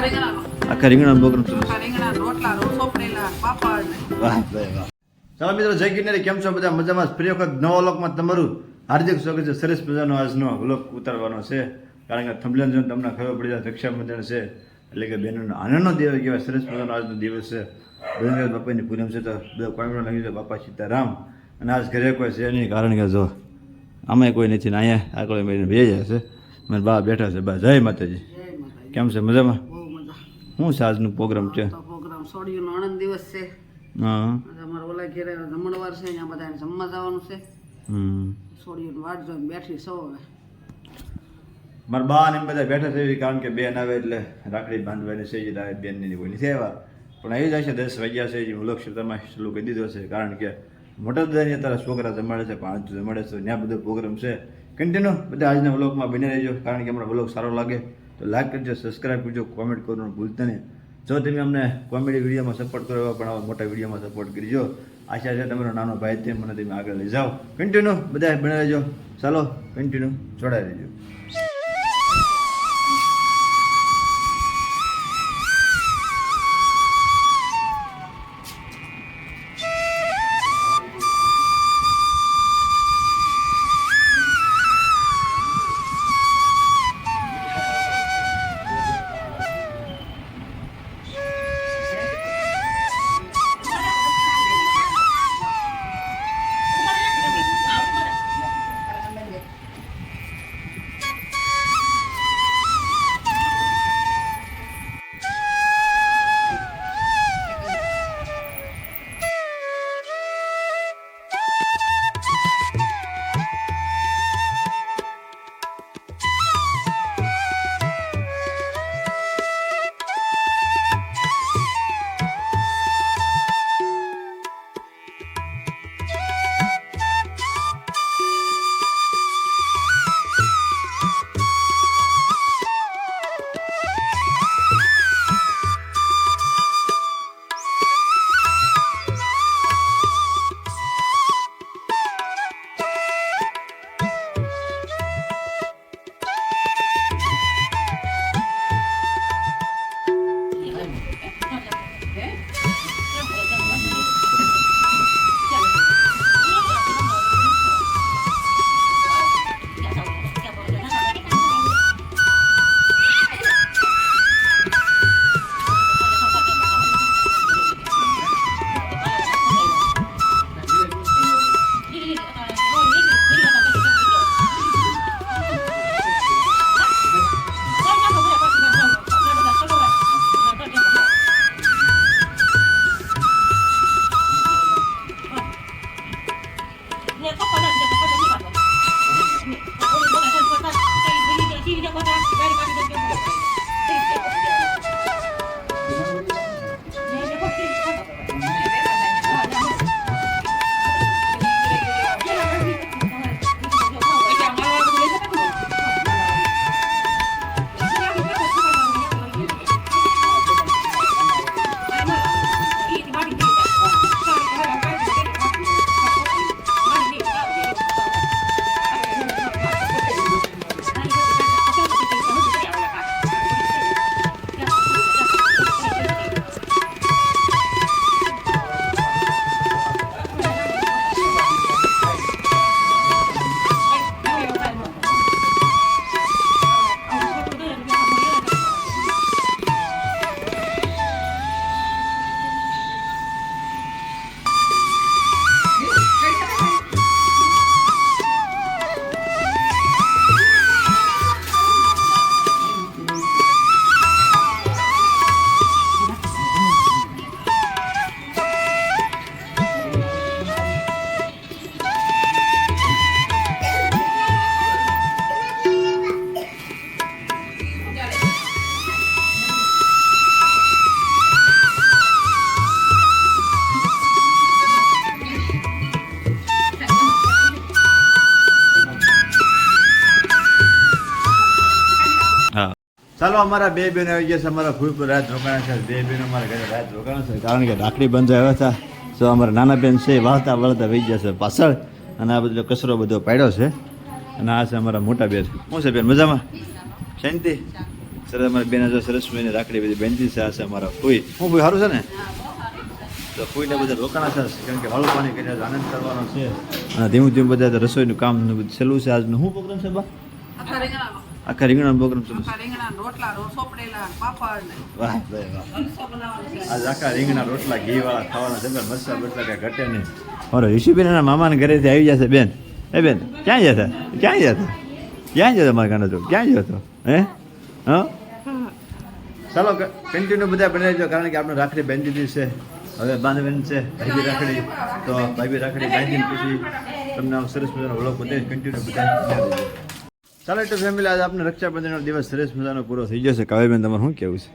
આખા રીંગણા પ્રોગ્રામ ચાલુ વાહ ચાલો મિત્રો જય ગિરનારી કેમ છો બધા મજામાં ફરી વખત નવા લોકમાં તમારું હાર્દિક સ્વાગત છે સરસ મજાનો આજનો વ્લોગ ઉતારવાનો છે કારણ કે થંભલન જોઈને તમને ખબર પડી જાય રક્ષાબંધન છે એટલે કે બહેનોનો આનંદનો દિવસ કહેવાય સરસ મજાનો આજનો દિવસ છે બહેન બાપાની પૂનમ છે તો બધા કોમેન્ટ લાગી છે બાપા સીતારામ અને આજ ઘરે કોઈ છે નહીં કારણ કે જો આમાંય કોઈ નથી ને અહીંયા આગળ મેં બે જાય છે મારા બા બેઠા છે બા જય માતાજી કેમ છે મજામાં શું છે આજનું પ્રોગ્રામ છે? તો પ્રોગ્રામ સોડિયોનો આનંદ દિવસ છે. હા. અમારા ઓલા ઘેરે જમણવાર છે ત્યાં બધાને જમવા જવાનું છે. હમ. સોડિયોની વાટ જોઈને બેઠી સૌ હવે. મારા બા ને બધા બેઠા થઈ કારણ કે બેન આવે એટલે રાખડી બાંધવાની છે જ આવે બેનની કોઈ નથી આવ્યા પણ આવી જાય છે દસ વાગ્યા છે જે વ્લોગ ક્ષેત્રમાં ચાલુ કરી દીધો છે કારણ કે મોટા દાદાની અત્યારે છોકરા જમાડે છે પાંચ જમાડે છે ત્યાં બધો પ્રોગ્રામ છે. કન્ટિન્યુ બધા આજના વ્લોગમાં બની રહેજો કારણ કે અમારો વ્લોગ સારો લાગે. તો લાઈક કરજો સબસ્ક્રાઈબ કરજો કોમેન્ટ કરવાનું ભૂલતા નહીં. જો તમે અમને કોમેડી વિડીયોમાં સપોર્ટ કરો એવા પણ આવા મોટા વિડીયોમાં સપોર્ટ કરજો. આશા છે તમારો નાનો ભાઈ તે મને તમે આગળ લઈ જાઓ. કન્ટિન્યુ બધા ભણાવી રહેજો ચાલો કન્ટિન્યુ જોડાઈ રહેજો. ચાલો અમારા બે બહેનો આવી ગયા છે, અમારા ભૂલ પર રાત રોકાણા છે. બે બહેનો અમારા ઘરે રાત રોકાણા છે, કારણ કે રાખડી બંધ આવ્યા હતા. તો અમારા નાના બેન છે વાળતા વાળતા વહી ગયા છે પાછળ. અને આ બધો કચરો બધો પાડ્યો છે. અને આ છે અમારા મોટા બેન. શું છે બેન, મજામાં? શાંતિ? સરસ, અમારા બેન જો સરસ મહિને રાખડી બધી બેનથી છે, આ છે અમારા ફૂઈ. હું ફૂઈ, સારું છે ને? તો ફૂઈને બધા રોકાણા છે, કારણ કે વાળું પાણી કરીને આનંદ કરવાનો છે. અને ધીમું ધીમું બધા રસોઈનું કામ છેલ્લું છે આજનું. શું પ્રોગ્રામ છે, બા? આખા રીંગણાનો પ્રોગ્રામ છે. આખા રીંગણા રોટલા સોપડેલા પાપડ વાહ વાહ આજ આખા રીંગણા રોટલા ઘી વાળા ખાવાના જબર મસાલા બટલા કાંઈ ઘટે નહીં. મારો હિશુબેન એના મામાના ઘરેથી આવી જશે બેન. એ બેન ક્યાં જતા? ક્યાં જતા? ક્યાં જતો મારા ગાનો તો? ક્યાં જતો? હે? હા? ચાલો કન્ટિન્યુ બધા બનાવી દો કારણ કે આપણે રાખડી બાંધી દીધી છે. હવે બાંધવેન છે ભાઈબી રાખડી. તો ભાઈબી રાખડી બાંધીને પછી તમને આમ સરસ મજાનો વ્લોગ બધા કન્ટિન્યુ બધા. ચાલો તો ફેમિલી આજે આપણે રક્ષાબંધનનો દિવસ સરસ મજાનો પૂરો થઈ જશે કાવ્યબેન, તમારે શું કહેવું છે?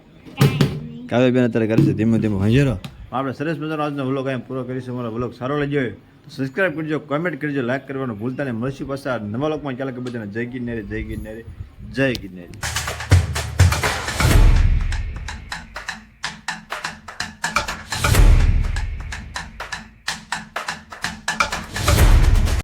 કાવ્યબેન અત્યારે કરે છે ધીમે ધીમે હંજેરો. આપણે સરસ મજાનો આજનો વ્લોગ અહીંયા પૂરો કરીશું. અમારો વ્લોગ સારો લઈ જોઈએ તો સબસ્ક્રાઈબ કરજો કોમેન્ટ કરજો લાઈક કરવાનું ભૂલતા નહીં. મળશું પાછા નવા લોકમાં ચાલે કે બધાને જય ગિરનારી જય ગિરનારી જય ગિરનારી.